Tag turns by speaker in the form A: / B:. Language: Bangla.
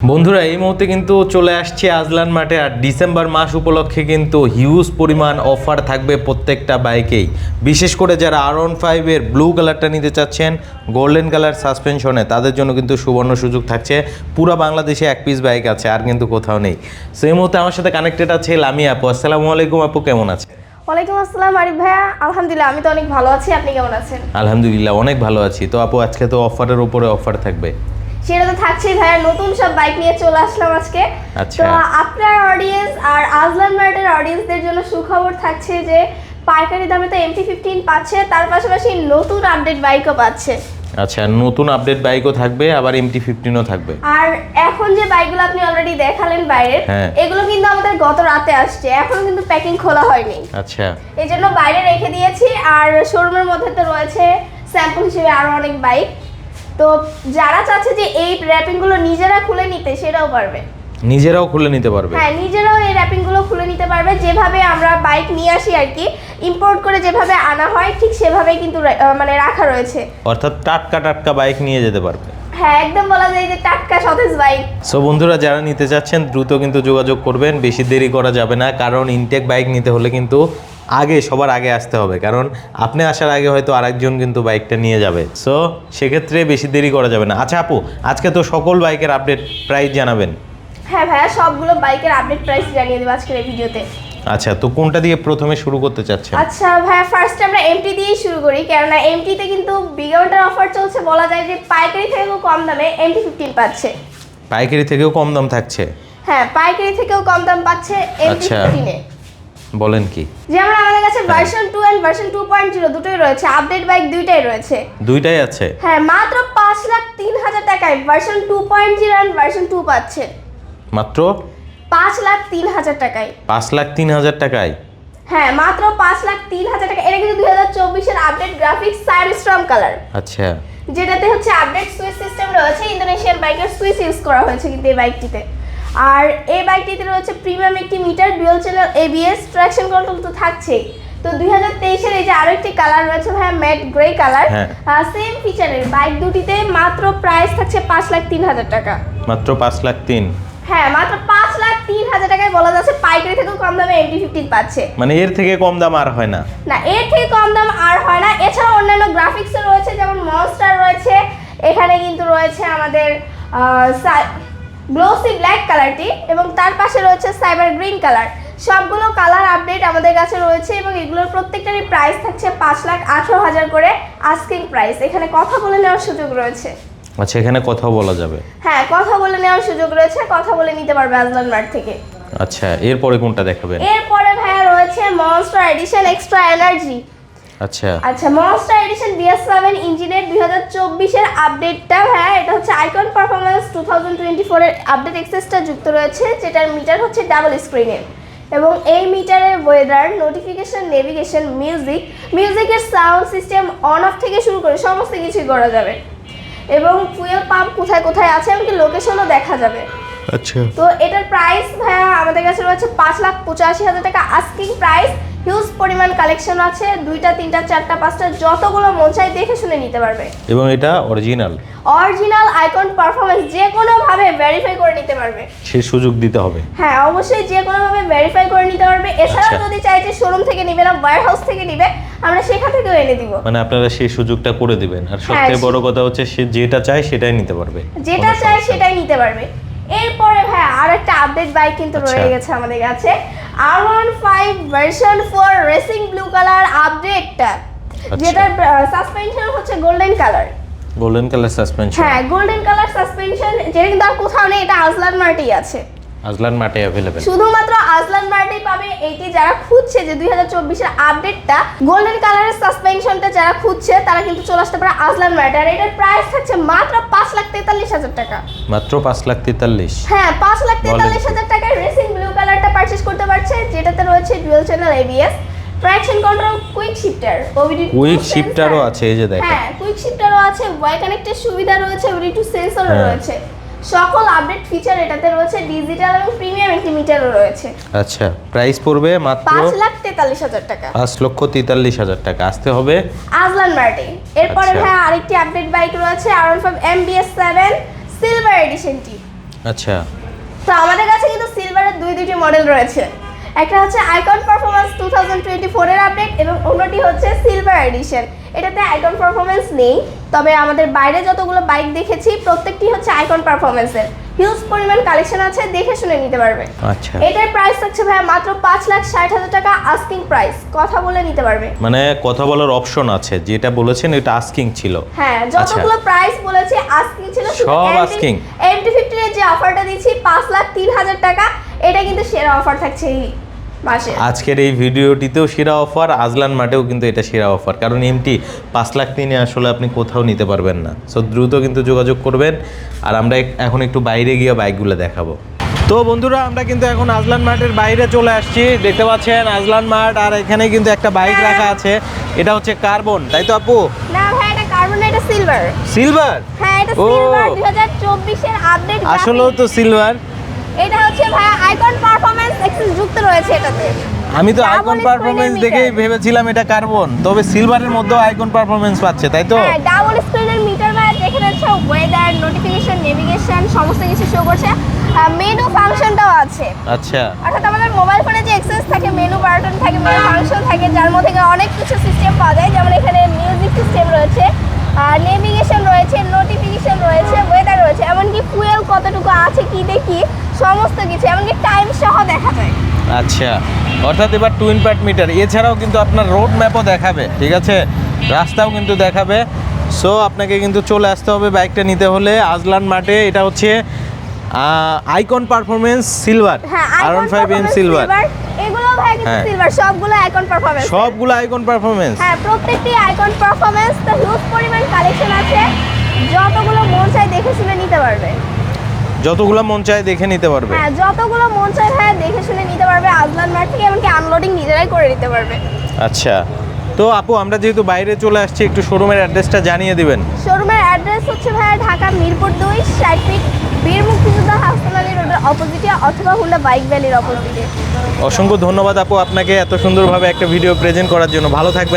A: বন্ধুরা এই মুহূর্তে কিন্তু চলে আসছে আজলান মাঠে আর ডিসেম্বর মাস উপলক্ষে কিন্তু হিউজ পরিমাণ অফার থাকবে প্রত্যেকটা বাইকেই। বিশেষ করে যারা আর ওয়ান ফাইভের ব্লু কালারটা নিতে চাচ্ছেন গোল্ডেন কালার সাসপেনশনে তাদের জন্য কিন্তু সুবর্ণ সুযোগ থাকছে। পুরো বাংলাদেশে এক পিস বাইক আছে আর কিন্তু কোথাও নেই। সো এই মুহূর্তে আমার সাথে কানেক্টেড আছে লামি আপু। আসসালামু আলাইকুম আপু কেমন আছে
B: ওয়ালাইকুম আসসালাম আরিফ ভাইয়া। আলহামদুলিল্লাহ আমি তো অনেক ভালো আছি। আপনি কেমন আছেন?
A: আলহামদুলিল্লাহ অনেক ভালো আছি। তো আপু আজকে তো অফারের উপরে অফার থাকবে।
B: সেটা তো থাকছেই ভাইয়া নতুন সব বাইক নিয়ে চলে আসলাম আজকে।
A: আচ্ছা।
B: তো আপনার অডিয়েন্স আর আজলান মার্টের অডিয়েন্সদের জন্য সুখবর থাকছে যে পাইকারি দামে তো এমটি ফিফটিন পাচ্ছে তার পাশাপাশি নতুন আপডেট বাইকও পাচ্ছে।
A: আচ্ছা নতুন আপডেট বাইকও থাকবে আবার এমটি ফিফটিনও থাকবে।
B: আর এখন যে বাইকগুলো আপনি অলরেডি দেখালেন বাইরের
A: হ্যাঁ।
B: এগুলো কিন্তু আমাদের গত রাতে আসছে এখনও কিন্তু প্যাকিং খোলা হয়নি।
A: আচ্ছা।
B: এই জন্য বাইরে রেখে দিয়েছি আর শোরুমের মধ্যে তো রয়েছে স্যাম্পল হিসেবে আরও অনেক বাইক তো যারা চাচ্ছে যে এই র্যাপিংগুলো নিজেরা খুলে নিতে সেটাও পারবে।
A: নিজেরাও খুলে নিতে পারবে।
B: হ্যাঁ নিজেরাও এই র্যাপিংগুলো খুলে নিতে পারবে। যেভাবে আমরা বাইক নিয়ে আসি আর কি ইম্পোর্ট করে যেভাবে আনা হয় ঠিক সেভাবেই কিন্তু মানে রাখা রয়েছে।
A: অর্থাৎ টাটকা টাটকা বাইক নিয়ে যেতে পারবে।
B: হ্যাঁ একদম বলা যায় যে টাটকা সতেজ বাইক
A: সো বন্ধুরা যারা নিতে চাচ্ছেন দ্রুত কিন্তু যোগাযোগ করবেন। বেশি দেরি করা যাবে না কারণ ইনটেক বাইক নিতে হলে কিন্তু আগে সবার আগে আসতে হবে। কারণ আপনি আসার আগে হয়তো আরেকজন কিন্তু বাইকটা নিয়ে যাবে। সো সেক্ষেত্রে বেশি দেরি করা যাবে না। আচ্ছা আপু আজকে তো সকল বাইকের আপডেট প্রাইস জানাবেন।
B: হ্যাঁ ভাইয়া সবগুলো বাইকের আপডেট প্রাইস জানিয়ে দেবো আজকের এই ভিডিওতে।
A: আচ্ছা তো কোনটা দিয়ে প্রথমে শুরু করতে চাচ্ছেন?
B: আচ্ছা ভাইয়া ফার্স্ট আমরা এমটি দিয়েই শুরু করি। কেননা এমটিতে কিন্তু বিগাউন্টার অফার চলছে। বলা যায় যে পাইকারি থেকেও কম দামে এমটি ফিফটিন পাচ্ছে।
A: পাইকারি থেকেও কম দাম থাকছে?
B: হ্যাঁ পাইকারি থেকেও কম দাম পাচ্ছে এমটি
A: আচ্ছা।
B: ফিফটিনে
A: বলেন কি?
B: যেমন আমাদের কাছে version two and version two point zero দুটোই রয়েছে আপডেট বাইক দুইটাই রয়েছে।
A: দুইটাই আছে?
B: হ্যাঁ মাত্র পাঁচ লাখ তিন হাজার টাকায় version two point zero and version two পাচ্ছে।
A: মাত্র?
B: পাঁচ লাখ তিন হাজার টাকায়।
A: পাঁচ লাখ তিন হাজার টাকায়?
B: হ্যাঁ মাত্র পাঁচ লাখ তিন হাজার টাকা এটা কিন্তু দুই হাজার চব্বিশের আপডেট গ্রাফিক্স সাইরস্ট্রম কালার
A: আচ্ছা।
B: যেটাতে হচ্ছে আপডেট সুইচ সিস্টেম রয়েছে ইন্দোনেশিয়ান বাইকের সুইচ ইউজ করা হয়েছে কিন্তু এই বাইকটিতে আর এই বাইকটিতে রয়েছে প্রিমিয়াম একটি meter dual channel ABS traction control তো থাকছেই। তো দুই হাজার তেইশের এই যে আরও একটি কালার রয়েছে ভাইয়া ম্যাট গ্রে কালার। সেম ফিচারের বাইক দুটিতে মাত্র প্রাইস থাকছে পাঁচ লাখ তিন হাজার টাকা।
A: মাত্র পাঁচ লাখ তিন।
B: হ্যাঁ মাত্র পাঁচ লাখ তিন হাজার টাকায় বলা যাচ্ছে পাইকারি থেকেও কম দামে এমটি ফিফটিন পাচ্ছে।
A: মানে এর থেকে কম দাম আর হয় না।
B: না এর থেকে কম দাম আর হয় না। এছাড়া অন্যান্য গ্রাফিক্সও রয়েছে যেমন মনস্টার রয়েছে। এখানে কিন্তু রয়েছে আমাদের গ্লোসি ব্ল্যাক কালারটি এবং তার পাশে রয়েছে সাইবার গ্রিন কালার সবগুলো কালার আপডেট আমাদের কাছে রয়েছে এবং এগুলোর প্রত্যেকটারই প্রাইস থাকছে পাঁচ লাখ আঠারো হাজার করে আস্কিং প্রাইস এখানে কথা বলে নেওয়ার সুযোগ রয়েছে।
A: আচ্ছা এখানে কথাও বলা যাবে?
B: হ্যাঁ কথা বলে নেওয়ার সুযোগ রয়েছে কথা বলে নিতে পারবে আজলান মার্ট থেকে।
A: আচ্ছা এরপরে কোনটা দেখাবেন?
B: এরপরে ভাইয়া রয়েছে মনস্টার এডিশন এক্সট্রা এনার্জি
A: আচ্ছা।
B: আচ্ছা মনস্টার এডিশন বিএস সেভেন ইঞ্জিনের দুই হাজার চব্বিশের আপডেটটা হ্যাঁ এটা হচ্ছে icon performance two thousand twenty ফোরের আপডেট এক্সেসটা যুক্ত রয়েছে যেটার মিটার হচ্ছে ডাবল স্ক্রিনের এবং এই মিটারের ওয়েদার নোটিফিকেশন নেভিগেশন মিউজিক মিউজিকের সাউন্ড সিস্টেম অন অফ থেকে শুরু করে সমস্ত কিছুই করা যাবে। এবং ফুয়েল পাম্প কোথায় কোথায় আছে এমনকি লোকেশনও দেখা যাবে।
A: আচ্ছা।
B: তো এটার প্রাইস ভাইয়া আমাদের কাছে রয়েছে পাঁচ লাখ পঁচাশি হাজার টাকা। আস্কিং প্রাইস হিউজ পরিমাণ কালেকশন আছে। দুইটা তিনটা চারটা পাঁচটা যতগুলো মন চাই দেখে শুনে নিতে পারবে।
A: এবং এটা অরিজিনাল
B: অরিজিনাল আইকন পারফরমেন্স যে কোনোভাবে ভেরিফাই করে নিতে পারবে।
A: সে সুযোগ দিতে হবে।
B: হ্যাঁ অবশ্যই যে কোনো ভাবে ভেরিফাই করে নিতে পারবে। এছাড়াও
A: আচ্ছা।
B: যদি চাই যে শোরুম থেকে নিবে না ওয়ার হাউস থেকে নিবে আমরা সেখান থেকেও এনে দিব।
A: মানে আপনারা সেই সুযোগটা করে দিবেন। আর সবথেকে
B: হ্যাঁ,
A: বড় কথা হচ্ছে সে যেটা চায় সেটাই নিতে পারবে।
B: যেটা
A: কোনো
B: চাই সেটাই নিতে পারবে। এরপরে ভাই আর একটা আপডেট বাইক কিন্তু
A: আচ্ছা।
B: রয়ে গেছে আমাদের কাছে। R one five version four racing blue colour আপডেটটা। যেটার সাসপেনশন হচ্ছে golden colour
A: golden colour suspension
B: হ্যাঁ গোল্ডেন কালার সাসপেনশন যেটা কিন্তু আর কোথাও নেই এটা আজলান মার্টি আছে।
A: আজলান মাঠে অ্যাভেলেবেল
B: শুধুমাত্র আজলান মার্টেই পাবে এইটি যারা খুঁজছে যে দুই হাজার চব্বিশের আপডেটটা। গোল্ডেন কালারের সাসপেনশনটা যারা খুঁজছে তারা কিন্তু চলে আসতে পারে আজলান মার্টে আর এটার প্রাইস থাকছে মাত্র পাঁচ লাখ তেতাল্লিশ হাজার টাকা।
A: মাত্র পাঁচ লাখ তেতাল্লিশ।
B: হ্যাঁ পাঁচ লাখ
A: বলেন
B: তেতাল্লিশ
A: কি?
B: হাজার টাকায় রেসিং ব্লু কালারটা পারচেস করতে পারছে যেটাতে রয়েছে dual channel ABS traction control quick shifter OBD
A: quick শিফটারও আছে এই যে দেখেন।
B: হ্যাঁ কুইক শিফটারও আছে ওয়াই কানেক্টের সুবিধা রয়েছে ওবিডি টু সেন্সরও
A: হ্যাঁ।
B: রয়েছে। সকল আপডেট ফিচার এটাতে রয়েছে ডিজিটাল এবং প্রিমিয়াম একটি মিটারও রয়েছে।
A: আচ্ছা প্রাইস পড়বে মাত্র
B: পাঁচ লাখ তেতাল্লিশ হাজার টাকা।
A: পাঁচ লক্ষ তেতাল্লিশ হাজার টাকা আসতে হবে
B: আজলান মার্টে এরপরে
A: আচ্ছা।
B: ভাই আরেকটি আপডেট বাইক রয়েছে R one five MBS seven silver এডিশনটি
A: আচ্ছা।
B: তো আমাদের কাছে কিন্তু সিলভারের দুই দুটি মডেল রয়েছে। একটা হচ্ছে আইকন থাউজেন্ড টোয়েন্টি ফোরের আপডেট এবং অন্যটি হচ্ছে সিলভার এডিশন এটাতে আইকন পারফরমেন্স নেই তবে আমাদের বাইরে যতগুলো বাইক দেখেছি প্রত্যেকটি হচ্ছে আইকন পারফরমেন্সের হিউজ পরিমাণ কালেকশন আছে দেখে শুনে নিতে পারবে।
A: আচ্ছা।
B: এটার প্রাইস থাকছে ভাই মাত্র পাঁচ লাখ ষাট হাজার টাকা আস্কিং প্রাইস কথা বলে নিতে পারবে।
A: মানে কথা বলার অপশন আছে যেটা বলেছেন এটা আস্কিং ছিল।
B: হ্যাঁ যতগুলো প্রাইস বলেছে আস্কিং ছিল
A: সব আস্কিং
B: এমটি ফিফটিনের যে অফারটা দিচ্ছি পাঁচ লাখ তিন হাজার টাকা এটা কিন্তু সেরা অফার থাকছে
A: আজকের এই ভিডিওটিতেও সেরা অফার আজলান মাঠেও কিন্তু এটা সেরা অফার। কারণ এমটি পাঁচ লাখ তিনে আসলে আপনি কোথাও নিতে পারবেন না। সো দ্রুত কিন্তু যোগাযোগ করবেন। আর আমরা এখন একটু বাইরে গিয়ে বাইকগুলো দেখাবো। তো বন্ধুরা আমরা কিন্তু এখন আজলান মাঠের বাইরে চলে আসছি। দেখতে পাচ্ছেন আজলান মাঠ আর এখানে কিন্তু একটা বাইক রাখা আছে। এটা হচ্ছে কার্বন তাই তো আপু?
B: না ভাই এটা কার্বন এটা সিলভার।
A: সিলভার?
B: হ্যাঁ এটা
A: ও।
B: সিলভার। 2024 এর আপডেট
A: আসলেও তো সিলভার।
B: এটা হচ্ছে ভাই আইকন পারফরম্যান্স এক্সেস যুক্ত রয়েছে এটাতে।
A: আমি তো আইকন পারফরমেন্স দেখেই ভেবেছিলাম এটা কার্বন তবে সিলভারের মধ্যেও আইকন পারফরমেন্স পাচ্ছে তাই তো?
B: হ্যাঁ ডাবল স্ক্রিনের মিটার ভাই দেখে যাচ্ছে ওয়েদার নোটিফিকেশন নেভিগেশন সমস্ত কিছু শো করছে। মেনু ফাংশনটাও আছে।
A: আচ্ছা।
B: অর্থাৎ আমাদের মোবাইল ফোনে যে এক্সেস থাকে মেনু বাটন থাকে মেনু ফাংশন থাকে যার মধ্যে অনেক কিছু সিস্টেম পাওয়া যায়। যেমন এখানে মিউজিক সিস্টেম রয়েছে আর নেভিগেশন রয়েছে নোটিফিকেশন রয়েছে ওয়েদার রয়েছে এমনকি ফুয়েল কতটুকু আছে কি দেখি সমস্ত কিছু এমনকি টাইম সহ দেখা যায়।
A: আচ্ছা অর্থাৎ এবার টুইন পার্ট মিটার এছাড়াও কিন্তু আপনার রোড ম্যাপও দেখাবে ঠিক আছে? রাস্তাও কিন্তু দেখাবে। সো আপনাকে কিন্তু চলে আসতে হবে বাইকটা নিতে হলে আজলান মাঠে এটা হচ্ছে আইকন পারফরমেন্স সিলভার আর
B: আইকন
A: ফাইভ এম সিলভার
B: এগুলো ভাই কিন্তু। সিলভার সবগুলো আইকন পারফরম্যান্স
A: সবগুলো আইকন পারফরমেন্স
B: হ্যাঁ প্রত্যেকটি আইকন পারফরম্যান্স তো হিউজ পরিমাণ কালেকশন আছে। যতগুলো মন চায় দেখে শুনে নিতে পারবে।
A: যতগুলো মন চায় দেখে নিতে পারবে।
B: হ্যাঁ যতগুলো মন চায় হ্যাঁ দেখে শুনে নিতে পারবে। আজলান মার্ট থেকে এমনকি আনলোডিং নিজেরাই করে নিতে পারবে।
A: আচ্ছা। তো আপু আমরা যেহেতু বাইরে চলে আসছি একটু শোরুমের অ্যাড্রেসটা জানিয়ে দিবেন।
B: শোরুমের অ্যাড্রেস হচ্ছে ভাইয়া ঢাকা মিরপুর দুই ষাট ফিট বীর মুক্তিযোদ্ধা হাসপাতালের রোডের অপোজিটে অথবা হুন্ডা বাইক ভ্যালির অপোজিটে
A: অসংখ্য ধন্যবাদ আপু আপনাকে এত সুন্দরভাবে একটা ভিডিও প্রেজেন্ট করার জন্য। ভালো থাকবেন।